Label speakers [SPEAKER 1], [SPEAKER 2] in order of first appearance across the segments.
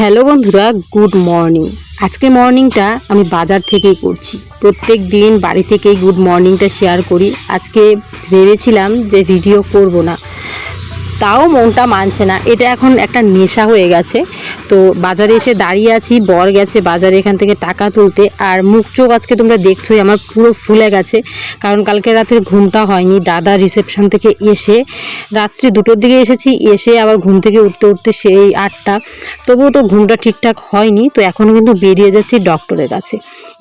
[SPEAKER 1] Hello বন্ধুরা, good morning. আজকে মর্নিংটা আমি বাজার থেকেই করছি। প্রত্যেক দিন বাড়ি থেকেই গুড মর্নিংটা শেয়ার করি। আজকে ভেবেছিলাম যে ভিডিও করব না। তাও মনটা মানছে না। এটা এখন একটা নেশা হয়ে গেছে। তো বাজারে এসে দাঁড়িয়ে আছি, বর গেছে বাজারে এখান থেকে টাকা তুলতে। আর মুখ চোখ আজকে তোমরা দেখছোই, আমার পুরো ফুলে গেছে। কারণ কালকে রাতের ঘুমটা হয়নি, দাদা রিসেপশন থেকে এসে রাত্রি দুটোর দিকে এসেছি, এসে আবার ঘুম থেকে উঠতে উঠতে সেই আটটা। তবুও তো ঘুমটা ঠিকঠাক হয়নি, তো এখনও কিন্তু বেরিয়ে যাচ্ছি ডক্টরের কাছে।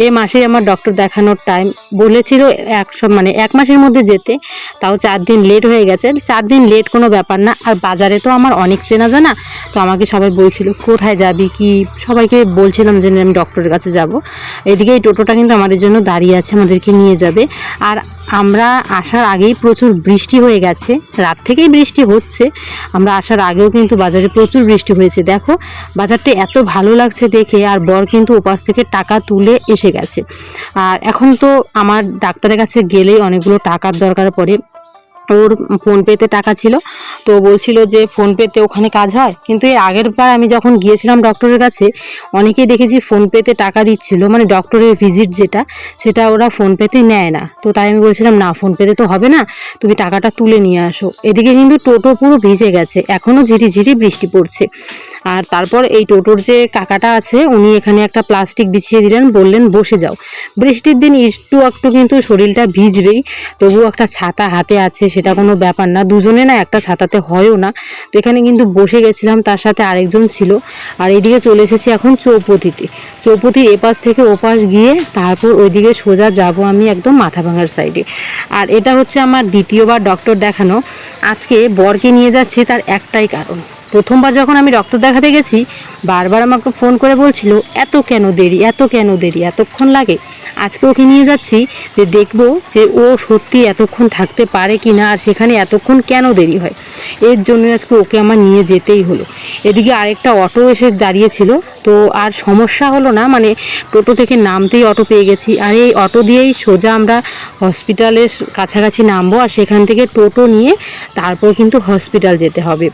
[SPEAKER 1] এ মাসেই আমার ডক্টর দেখানোর টাইম বলেছিল, এক মানে এক মাসের মধ্যে যেতে। তাও চার দিন লেট হয়ে গেছে। চার দিন লেট কোনো ব্যাপার না আর বাজারে তো আমার অনেক চেনা জানা, তো আমাকে সবাই বলছিল, কোথায় যাবি কি? সবাইকে বলছিলাম যে, আমি ডক্টরের কাছে যাব। এদিকে এই টোটোটা কিন্তু আমাদের জন্য দাঁড়িয়ে আছে, আমাদেরকে নিয়ে যাবে। আর আমরা আসার আগেই প্রচুর বৃষ্টি হয়ে গেছে, রাত থেকেই বৃষ্টি হচ্ছে। আমরা আসার আগেও কিন্তু বাজারে প্রচুর বৃষ্টি হয়েছে। দেখো, বাজারটা এত ভালো লাগছে দেখে, আর বর কিন্তু ওপাশ থেকে টাকা তুলে এসে গেছে। আর এখন তো আমার ডাক্তারের কাছে গেলেই অনেকগুলো টাকার দরকার পড়ে। ওর ফোনপেতে টাকা ছিল। তো বলছিল যে ফোনপেতে ওখানে কাজ হয়। কিন্তু এর আগের বার আমি যখন গিয়েছিলাম ডক্টরের কাছে, অনেকেই দেখেছি ফোনপেতে টাকা দিচ্ছিল। মানে ডক্টরের ভিজিট যেটা, সেটা ওরা ফোনপেতে নেয় না। তো তাই আমি বলছিলাম, না, ফোনপেতে তো হবে না। তুমি টাকাটা তুলে নিয়ে আসো। এদিকে কিন্তু টোটো পুরো ভিজে গেছে। এখনও ঝিরিঝিরি বৃষ্টি পড়ছে। আর তারপর এই টোটোর যে কাকাটা আছে, উনি এখানে একটা প্লাস্টিক বিছিয়ে দিলেন, বললেন, বসে যাও। বৃষ্টির দিন একটু একটু কিন্তু শরীরটা ভিজবেই, তবুও একটা ছাতা হাতে আছে, সেটা কোনো ব্যাপার না। দুজনে না একটা ছাতাতে হয়ও না। তো এখানে কিন্তু বসে গেছিলাম, তার সাথে আরেকজন ছিল। আর এইদিকে চলে এসেছি এখন চৌপতিতে। চৌপতির এপাশ থেকে ওপাশ গিয়ে তারপর ওইদিকে সোজা যাব আমি একদম মাথা ভাঙার সাইডে। আর এটা হচ্ছে আমার দ্বিতীয়বার ডক্টর দেখানো। আজকে বরকে নিয়ে যাচ্ছে, তার একটাই কারণ। প্রথমবার যখন আমি ডক্টর দেখাতে গেছি, বারবার আমাকে ফোন করে বলছিল, এত কেন দেরি, এত কেন দেরি, এতক্ষণ লাগে? আজকে ওকে নিয়ে যাচ্ছি, যে দেখব যে ও সত্যি এতক্ষণ থাকতে পারে কি না আর সেখানে এতক্ষণ কেন দেরি হয়। এর জন্য আজকে ওকে আমার নিয়ে যেতেই হলো। এদিকে আরেকটা অটো এসে দাঁড়িয়েছিল, তো আর সমস্যা হলো না মানে টোটো থেকে নামতেই অটো পেয়ে গেছি। আর এই অটো দিয়েই সোজা আমরা হসপিটালের কাছাকাছি নামবো, আর সেখান থেকে টোটো নিয়ে তারপর কিন্তু হসপিটাল যেতে হবে।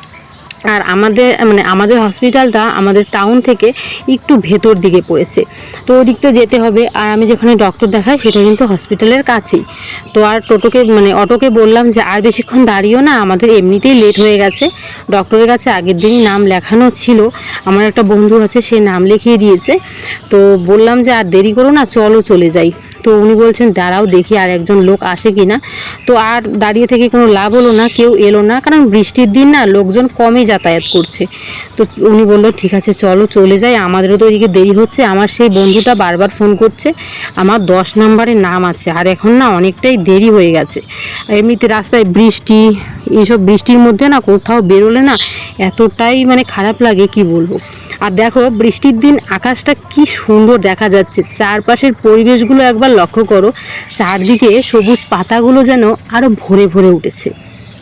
[SPEAKER 1] আর আমাদের মানে আমাদের হসপিটালটা আমাদের টাউন থেকে একটু ভেতর দিকে পড়েছে। তো ওই দিক তো যেতে হবে। আর আমি যেখানে ডক্টর দেখাই, সেটা কিন্তু হসপিটালের কাছেই। তো আর টোটোকে মানে অটোকে বললাম যে, আর বেশিক্ষণ দাঁড়িয়েও না, আমাদের এমনিতেই লেট হয়ে গেছে। ডক্টরের কাছে আগের দিনই নাম লেখানো ছিল। আমার একটা বন্ধু আছে, সে নাম লিখিয়ে দিয়েছে। তো বললাম যে, আর দেরি করো না, চলো চলে যাই। তো উনি বলছেন, দাঁড়াও, দেখি আর একজন লোক আসে কি না তো আর দাঁড়িয়ে থেকে কোনো লাভ হলো না, কেউ এলো না, কারণ বৃষ্টির দিন না লোকজন কমই যাতায়াত করছে। তো উনি বলল, ঠিক আছে, চলো, চলে যাই, আমাদেরও তো এদিকে দেরি হচ্ছে। আমার সেই বন্ধুটা বারবার ফোন করছে, আমার দশ নম্বরের নাম আছে, আর এখন না অনেকটাই দেরি হয়ে গেছে। এমনিতে রাস্তায় বৃষ্টি, এইসব বৃষ্টির মধ্যে না কোথাও বেরোলে না এতটাই মানে খারাপ লাগে, কি বলব? আর দেখো, বৃষ্টির দিন আকাশটা কি সুন্দর দেখা যাচ্ছে, চারপাশের পরিবেশগুলো একবার লক্ষ্য করো চারদিকে সবুজ পাতাগুলো যেন আরও ভরে ভরে উঠেছে।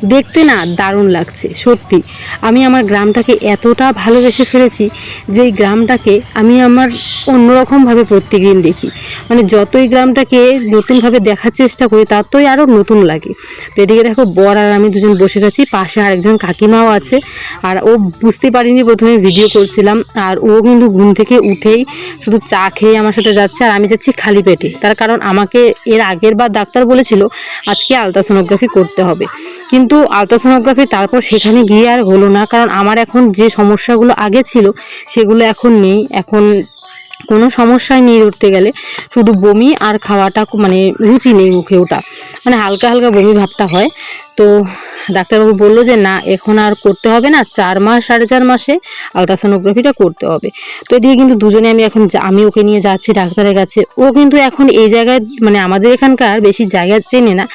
[SPEAKER 1] দেখতে না দারুণ লাগছে, সত্যি। আমি আমার গ্রামটাকে এতটা ভালোবেসে ফেলেছি যে এই গ্রামটাকে আমি আমার অন্যরকমভাবে প্রত্যেকদিন দেখি। মানে যতই গ্রামটাকে নতুনভাবে দেখার চেষ্টা করি, ততই আরও নতুন লাগে। তো এদিকে দেখো, বর আর আমি দুজন বসে গেছি, পাশে আরেকজন কাকিমাও আছে। আর ও বুঝতে পারিনি প্রথমে ভিডিও করছিলাম, আর ও কিন্তু ঘুম থেকে উঠেই শুধু চা খেয়ে আমার সাথে যাচ্ছে, আর আমি যাচ্ছি খালি পেটে। তার কারণ আমাকে এর আগের বার ডাক্তার বলেছিল, আজকে আলট্রাসোনোগ্রাফি করতে হবে। কিন্তু আলট্রাসোনোগ্রাফি তারপর সেখানে গিয়ে আর হলো না, কারণ আমার এখন যে সমস্যাগুলো আগে ছিল সেগুলো এখন নেই। এখন কোনো সমস্যায় নেই উঠতে গেলে। শুধু বমি আর খাওয়াটা মানে রুচি নেই মুখে ওটা। মানে হালকা হালকা বমি ভাবটা হয়। তো ডাক্তারবাবু বলল যে, না, এখন আর করতে হবে না। চার মাস, সাড়ে চার মাসে আলট্রাসোনোগ্রাফিটা করতে হবে। তো এদিকে কিন্তু দুজনে আমি এখন আমি ওকে নিয়ে যাচ্ছি ডাক্তারের কাছে। ও কিন্তু এখন এই জায়গায় মানে আমাদের এখানকার বেশি জায়গা চেনে না।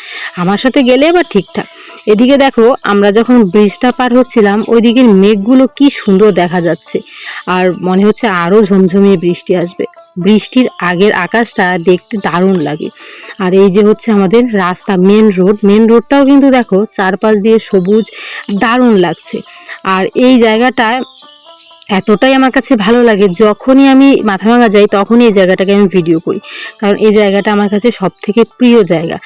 [SPEAKER 1] আমার সাথে গেলে আবার ঠিকঠাক। এদিকে দেখো, আমরা যখন ব্রিজটা পার হচ্ছিলাম, ওইদিকের মেঘগুলো কি সুন্দর দেখা যাচ্ছে। আর মনে হচ্ছে আরও ঝমঝমিয়ে বৃষ্টি আসবে। বৃষ্টির আগের আকাশটা দেখতে দারুণ লাগে। আর এই যে হচ্ছে আমাদের রাস্তা মেন রোড মেন রোডটাও কিন্তু দেখো, চারপাশ দিয়ে সবুজ, দারুণ লাগছে। আর এই জায়গাটায় এতটাই আমার কাছে ভালো লাগে যখনই আমি মাথা ভাঙা যাই, তখনই এই জায়গাটাকে আমি ভিডিও করি। কারণ এই জায়গাটা আমার কাছে সব থেকে প্রিয় জায়গা।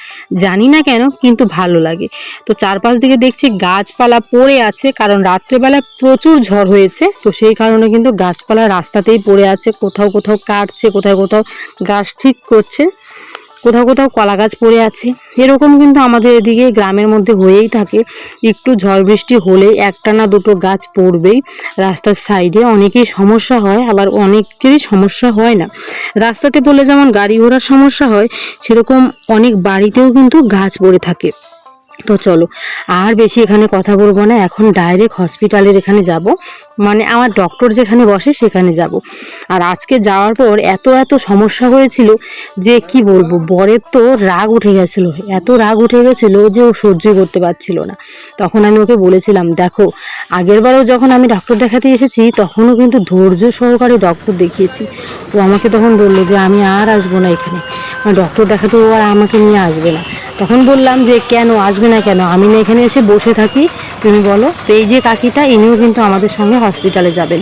[SPEAKER 1] জানি না কেন, কিন্তু ভালো লাগে। তো চারপাশ দিকে দেখছি গাছপালা পড়ে আছে, কারণ রাত্রেবেলায় প্রচুর ঝড় হয়েছে, তো সেই কারণে কিন্তু গাছপালা রাস্তাতেই পড়ে আছে। কোথাও কোথাও কাটছে কোথাও কোথাও গাছ ঠিক করছে। কোথাও কোথাও কলা গাছ পড়ে আছে। এরকম কিন্তু আমাদের এদিকে গ্রামের মধ্যে হয়েই থাকে। একটু ঝড় বৃষ্টি হলে একটা না দুটো গাছ পড়বেই। রাস্তার সাইডে অনেকেই সমস্যা হয়, আবার অনেকেরই সমস্যা হয় না। রাস্তাতে পড়লে যেমন গাড়ি ঘোড়ার সমস্যা হয়, সেরকম অনেক বাড়িতেও কিন্তু গাছ পড়ে থাকে। তো চলো, আর বেশি এখানে কথা বলব না, এখন ডাইরেক্ট হসপিটালের এখানে যাব। মানে আমার ডক্টর যেখানে বসে সেখানে যাব। আর আজকে যাওয়ার পর এত এত সমস্যা হয়েছিল যে কি বলব, বরের তো রাগ উঠে গেছিল, এত রাগ উঠে গেছিল যে ও সহ্য করতে পারছিল না। তখন আমি ওকে বলেছিলাম, দেখো আগেরবারও যখন আমি ডক্টর দেখাতে এসেছি, তখনও কিন্তু ধৈর্য সহকারে ডক্টর দেখিয়েছি। ও আমাকে তখন বলল যে, আমি আর আসব না এখানে। ডক্টর দেখাতে ও আর আমাকে নিয়ে আসবে না। তখন বললাম যে, কেন আসবে না কেন? আমি না এখানে এসে বসে থাকি। তুমি বলো। তো এই যে কাকিটা, ইনিও কিন্তু আমাদের সঙ্গে হসপিটালে যাবেন।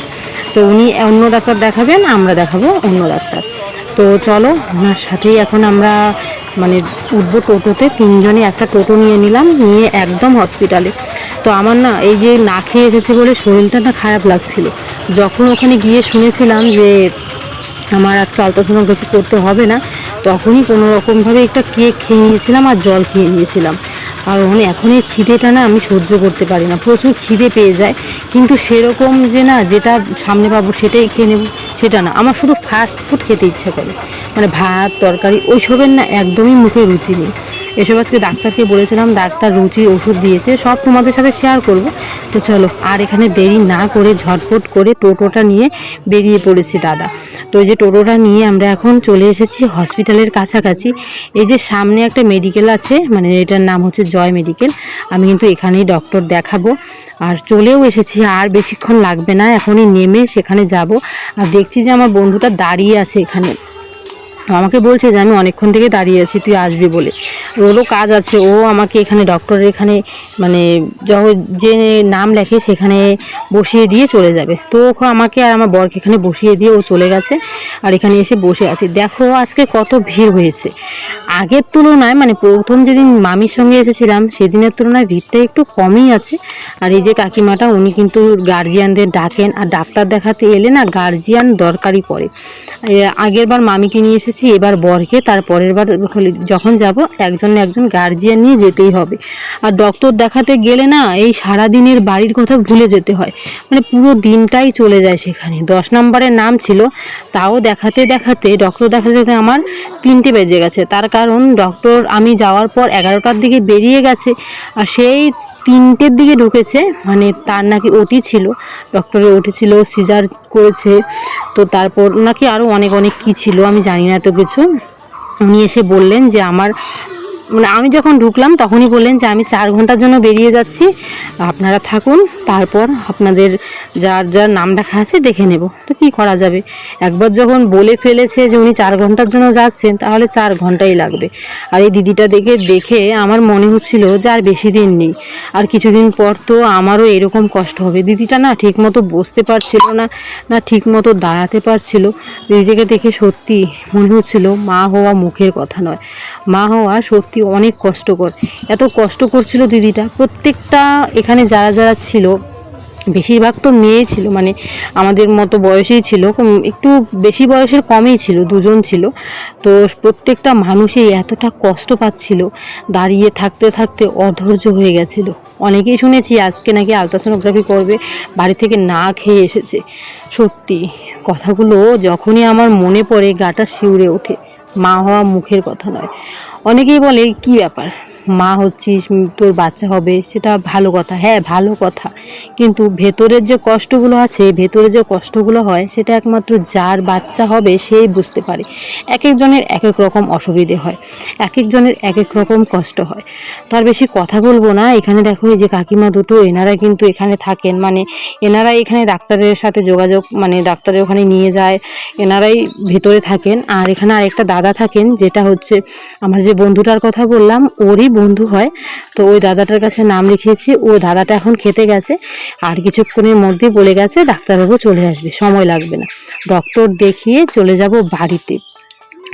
[SPEAKER 1] তো উনি অন্য ডাক্তার দেখাবেন, আমরা দেখাবো অন্য ডাক্তার। তো চলো, ওনার সাথেই এখন আমরা মানে উঠবো টোটোতে। তিনজনে একটা টোটো নিয়ে নিলাম, নিয়ে একদম হসপিটালে তো আমার না, এই যে না খেয়ে এসেছে বলে শরীরটা না খারাপ লাগছিল। যখন ওখানে গিয়ে শুনেছিলাম যে, আমার আজকে আলট্রাসোনোগ্রাফি করতে হবে না। তখনই কোনো রকমভাবে একটা কেক খেয়ে নিয়েছিলাম আর জল খেয়ে নিয়েছিলাম। কারণ এখন এই খিদেটা না আমি সহ্য করতে পারি না। প্রচুর খিদে পেয়ে যায়। কিন্তু সেরকম যে না যেটা সামনে পাবো সেটাই খেয়ে নেব, সেটা না। আমার শুধু ফাস্ট ফুড খেতে ইচ্ছা করে। মানে ভাত, তরকারি ওইসবের না একদমই মুখে রুচি নেই। এসব আজকে ডাক্তারকে বলেছিলাম, ডাক্তার রুচির ওষুধ দিয়েছে। সব তোমাদের সাথে শেয়ার করব। তো চলো, আর এখানে দেরি না করে ঝটপট করে টোটোটা নিয়ে বেরিয়ে পড়েছি দাদা। তো এই যে টোটোটা নিয়ে আমরা এখন চলে এসেছি হসপিটালের কাছাকাছি। এই যে সামনে একটা মেডিকেল আছে মানে এটার নাম হচ্ছে জয় মেডিকেল আমি কিন্তু এখানেই ডক্টর দেখাবো। আর চলেও এসেছি, আর বেশিক্ষণ লাগবে না, এখনই নেমে সেখানে যাব। আর দেখছি যে আমার বন্ধুটা দাঁড়িয়ে আছে এখানে। আমাকে বলছে যে, আমি অনেকক্ষণ থেকে দাঁড়িয়ে আছি, তুই আসবি বলে। ওরও কাজ আছে, ও আমাকে এখানে ডক্টরের এখানে মানে যখন যে নাম লেখে সেখানে বসিয়ে দিয়ে চলে যাবে। তো আমাকে আর আমার বরকে এখানে বসিয়ে দিয়ে ও চলে গেছে আর এখানে এসে বসে আছে। দেখো আজকে কত ভিড় হয়েছে। আগের তুলনায় মানে প্রথম যেদিন মামির সঙ্গে এসেছিলাম, সেদিনের তুলনায় ভিড়টা একটু কমই আছে। আর এই যে কাকিমাটা, উনি কিন্তু গার্জিয়ানদের ডাকেন। আর ডাক্তার দেখাতে এলে না গার্জিয়ান দরকারই পড়ে। আগের বার মামিকে নিয়ে এসেছি, এবার বরকে তার পরের বার যখন যাব একজন একজন গার্জিয়ান নিয়ে যেতেই হবে। আর ডক্টর দেখাতে গেলে না, এই সারাদিনের বাড়ির কথা ভুলে যেতে হয়। মানে পুরো দিনটাই চলে যায় সেখানে। দশ নম্বরের নাম ছিল, তাও দেখাতে দেখাতে ডক্টর দেখাতে দেখাতে আমার তিনটে বেজে গেছে। তার কারণ ডক্টর আমি যাওয়ার পর এগারোটার দিকে বেরিয়ে গেছে, আর সেই তিনটের দিকে ঢুকেছে মানে তার নাকি ওটি ছিল ডক্টরে ওটি ছিল সিজার করেছে, তো তারপর নাকি আরও অনেক অনেক কি ছিল আমি জানি না এত কিছু। উনি এসে বললেন যে আমার মানে আমি যখন ঢুকলাম, তখনই বললেন যে আমি চার ঘণ্টার জন্য বেরিয়ে যাচ্ছি। আপনারা থাকুন, তারপর আপনাদের যার যার নাম দেখা আছে দেখে নেব। তো কি করা যাবে? একবার যখন বলে ফেলেছে যে উনি চার ঘণ্টার জন্য যাচ্ছেন, তাহলে চার ঘন্টাই লাগবে। আর এই দিদিটা দেখে দেখে আমার মনে হচ্ছিল যে আর বেশি দিন নেই। আর কিছুদিন পর তো আমারও এরকম কষ্ট হবে। দিদিটা না ঠিক মতো বসতে পারছিল না না ঠিক মতো দাঁড়াতে পারছিল। দিদিটাকে দেখে সত্যি মনে হচ্ছিল মা হওয়া মুখের কথা নয়। মা হওয়া সত্যি অনেক কষ্টকর। এত কষ্ট করছিল দিদিটা। প্রত্যেকটা এখানে যারা যারা ছিল, বেশিরভাগ তো মেয়ে ছিল মানে আমাদের মতো বয়সেই ছিল একটু বেশি বয়সের কমই ছিল, দুজন ছিল। তো প্রত্যেকটা মানুষই এতটা কষ্ট পাচ্ছিল, দাঁড়িয়ে থাকতে থাকতে অধৈর্য হয়ে গেছিল। অনেকেই শুনেছি আজকে নাকি আলট্রাসোনোগ্রাফি করবে, বাড়ি থেকে না খেয়ে এসেছে। সত্যি, কথাগুলো যখনই আমার মনে পড়ে, গাটা শিউরে ওঠে। মা হওয়া মুখের কথা নয়। অনেকেই বলে কি ব্যাপার? মা হচ্ছিস, তোর বাচ্চা হবে, সেটা ভালো কথা। হ্যাঁ ভালো কথা। কিন্তু ভেতরের যে কষ্টগুলো আছে, ভেতরে যে কষ্টগুলো হয়, সেটা একমাত্র যার বাচ্চা হবে, সেই বুঝতে পারে। এক একজনের এক এক রকম অসুবিধে হয় এক একজনের এক এক রকম কষ্ট হয়। তার বেশি কথা বলব না। এখানে দেখো, এই যে কাকিমা দুটো, এনারা কিন্তু এখানে থাকেন। মানে এনারাই এখানে ডাক্তারের সাথে যোগাযোগ মানে ডাক্তারের ওখানে নিয়ে যায়, এনারাই ভেতরে থাকেন। আর এখানে আরেকটা দাদা থাকেন, যেটা হচ্ছে, আমার যে বন্ধুটার কথা বললাম, ওরই বন্ধু হয়, তো ওই দাদাটার কাছে নাম লিখিয়েছি, ও দাদাটা এখন খেতে গেছে, আর কিছুক্ষণের মধ্যে বলে গেছে ডাক্তারবাবু চলে আসবে, সময় লাগবে না। ডক্টর দেখিয়ে চলে যাব বাড়িতে।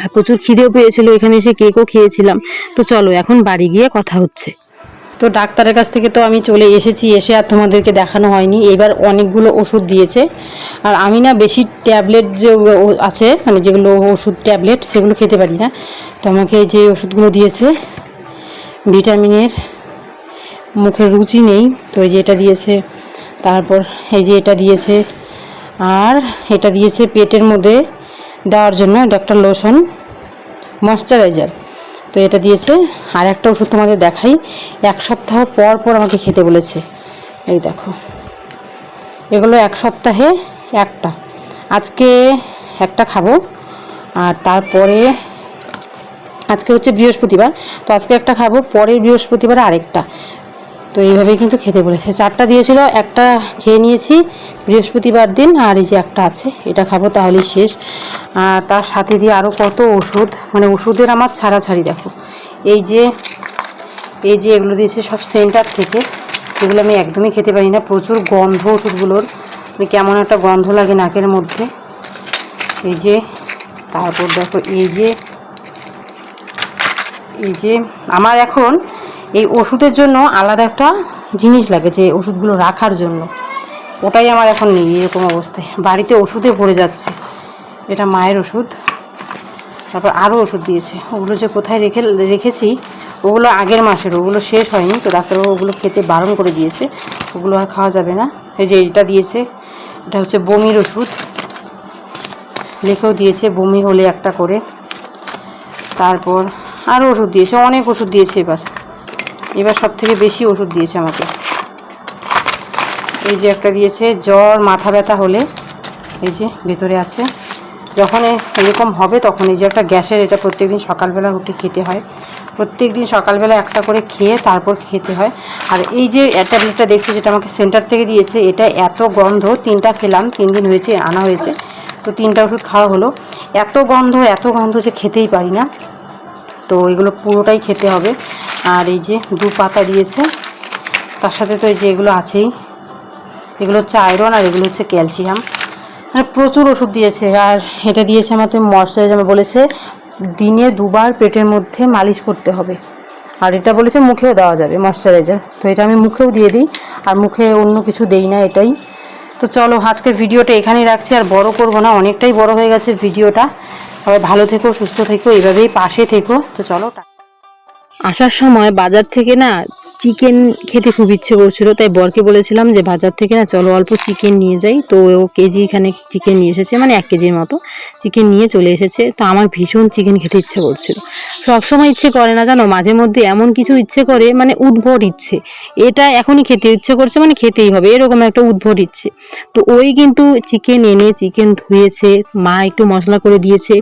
[SPEAKER 1] আর প্রচুর খিদেও পেয়েছিল, এখানে এসে কেকও খেয়েছিলাম। তো চলো, এখন বাড়ি গিয়ে কথা হচ্ছে। তো ডাক্তারের কাছ থেকে তো আমি চলে এসেছি, এসে আর তোমাদেরকে দেখানো হয়নি। এবার অনেকগুলো ওষুধ দিয়েছে। আর আমি না বেশি ট্যাবলেট যে আছে মানে যেগুলো ওষুধ ট্যাবলেট, সেগুলো খেতে পারি না। তো আমাকে যে ওষুধগুলো দিয়েছে ভিটামিনের মুখে রুচি নেই, তো এই যে এটা দিয়েছে, তারপর এই যে এটা দিয়েছে, আর এটা দিয়েছে পেটের মধ্যে দেওয়ার জন্য ডক্টর লোশন ময়শ্চারাইজার। তো এটা দিয়েছে, আর একটা ওষুধ তোমাদের দেখাই, এক সপ্তাহ পর পর আমাকে খেতে বলেছে। এই দেখো, এগুলো এক সপ্তাহে একটা। আজকে একটা খাব, আর তারপরে আজকে হচ্ছে বৃহস্পতিবার, তো আজকে একটা খাব, পরের বৃহস্পতিবার আরেকটা। তো এইভাবেই কিন্তু খেতে বলেছে। চারটা দিয়েছিল, একটা খেয়ে নিয়েছি বৃহস্পতিবার দিন, আর এই যে একটা আছে, এটা খাব তাহলেই শেষ। আর তার সাথে দিয়ে আরও কত ওষুধ মানে ওষুধের আমার ছাড়াছাড়ি দেখো। এই যে এই যে এগুলো দিয়েছে সব সেন্টার থেকে, এগুলো আমি একদমই খেতে পারি না। প্রচুর গন্ধ ওষুধগুলোর মানে কেমন একটা গন্ধ লাগে নাকের মধ্যে। এই যে, তারপর দেখো, এই যে এই যে আমার এখন এই ওষুধের জন্য আলাদা একটা জিনিস লাগে যে ওষুধগুলো রাখার জন্য। ওটাই আমার এখন নেই এরকম অবস্থায়। বাড়িতে ওষুধে ভরে যাচ্ছে। এটা মায়ের ওষুধ। তারপর আরও ওষুধ দিয়েছে। ওগুলো যে কোথায় রেখে, রেখেছি, ওগুলো আগের মাসের, ওগুলো শেষ হয়নি। তো ডাক্তারবাবু ওগুলো খেতে বারণ করে দিয়েছে। ওগুলো আর খাওয়া যাবে না। এই যে এটা দিয়েছে। এটা হচ্ছে বমির ওষুধ। লিখেও দিয়েছে বমি হলে একটা করে। তারপর আরও ওষুধ দিয়েছে, অনেক ওষুধ দিয়েছে এবার। এবার সব থেকে বেশি ওষুধ দিয়েছে আমাকে। এই যে একটা দিয়েছে, জ্বর, মাথা ব্যথা হলে এই যে ভেতরে আছে। যখন এরকম হবে তখন এই যে একটা গ্যাসের, এটা প্রত্যেকদিন সকালবেলা উঠে খেতে হয়। প্রত্যেক দিন সকালবেলা একটা করে খেয়ে তারপর খেতে হয়। আর এই যে ট্যাবলেটটা দেখছি যেটা আমাকে সেন্টার থেকে দিয়েছে, এটা এত গন্ধ, তিনটা খেলাম, তিন দিন হয়েছে, আনা হয়েছে। তো তিনটা ওষুধ খাওয়া হলো। এত গন্ধ এত গন্ধ যে খেতেই পারি না। তো এগুলো পুরোটাই খেতে হবে। আর এই যে দু পাতা দিয়েছে, তার সাথে তো এই যে এগুলো আছেই। এগুলো হচ্ছে আয়রন আর এগুলো হচ্ছে ক্যালসিয়াম মানে প্রচুর ওষুধ দিয়েছে। আর এটা দিয়েছে আমাদের ময়শ্চারাইজার বলেছে, দিনে দুবার পেটের মধ্যে মালিশ করতে হবে। আর এটা বলেছে মুখেও দেওয়া যাবে ময়শ্চারাইজার তো এটা আমি মুখেও দিয়ে দিই, আর মুখে অন্য কিছু দেই না এটাই। তো চলো আজকের ভিডিওটা এখানেই রাখছি, আর বড় করব না, অনেকটাই বড় হয়ে গেছে ভিডিওটা। সবাই ভালো থেকো, সুস্থ থেকো এভাবেই পাশে থেকো। তো চলো আসার সময় বাজার থেকে না চিকেন খেতে খুব ইচ্ছে করছিল, তাই বরকে বলেছিলাম যে বাজার থেকে না চলো অল্প চিকেন নিয়ে যাই। তো ও কেজি এখানে চিকেন নিয়ে এসেছে মানে এক কেজির মতো চিকেন নিয়ে চলে এসেছে। তো আমার ভীষণ চিকেন খেতে ইচ্ছে করছিল। সবসময় ইচ্ছে করে না, জানো, মাঝে মধ্যে এমন কিছু ইচ্ছে করে মানে উদ্ভট ইচ্ছে। এটা এখনই খেতে ইচ্ছে করছে মানে খেতেই হবে, এরকম একটা উদ্ভট ইচ্ছে। তো ওই কিন্তু চিকেন এনে চিকেন ধুয়েছে, মা একটু মশলা করে দিয়েছে,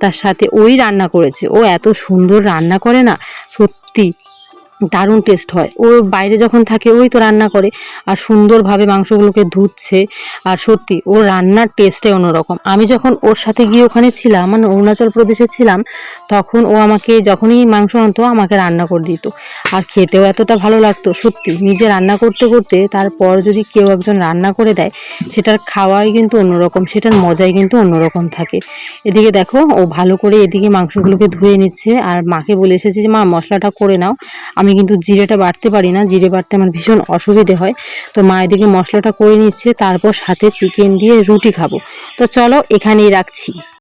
[SPEAKER 1] তার সাথে ওই রান্না করেছে। ও এত সুন্দর রান্না করে না, সত্যি। দারুণ টেস্ট হয়। ও বাইরে যখন থাকে, ওই তো রান্না করে। আর সুন্দরভাবে মাংসগুলোকে ধুচ্ছে। আর সত্যি ও রান্নার টেস্টটাই অন্যরকম। আমি যখন ওর সাথে গিয়ে ওখানে ছিলাম মানে অরুণাচল প্রদেশে ছিলাম, তখন ও আমাকে যখনই মাংস আনতো, আমাকে রান্না করে দিত। আর খেতেও এতটা ভালো লাগতো। সত্যি, নিজে রান্না করতে করতে, তারপর যদি কেউ একজন রান্না করে দেয়, সেটার খাওয়াই কিন্তু অন্যরকম, সেটার মজাই কিন্তু অন্যরকম থাকে। এদিকে দেখো, ও ভালো করে এদিকে মাংসগুলোকে ধুয়ে নিচ্ছে। আর মাকে বলে এসেছে যে, মা, মশলাটা করে নাও। আমি কিন্তু জিরেটা বাড়তে পারি না। জিরে বাড়তে আমার ভীষণ অসুবিধে হয়। তো মা এদিকে মশলাটা করে নিচ্ছে, তারপর সাথে চিকেন দিয়ে রুটি খাব। তো চলো এখানেই রাখছি।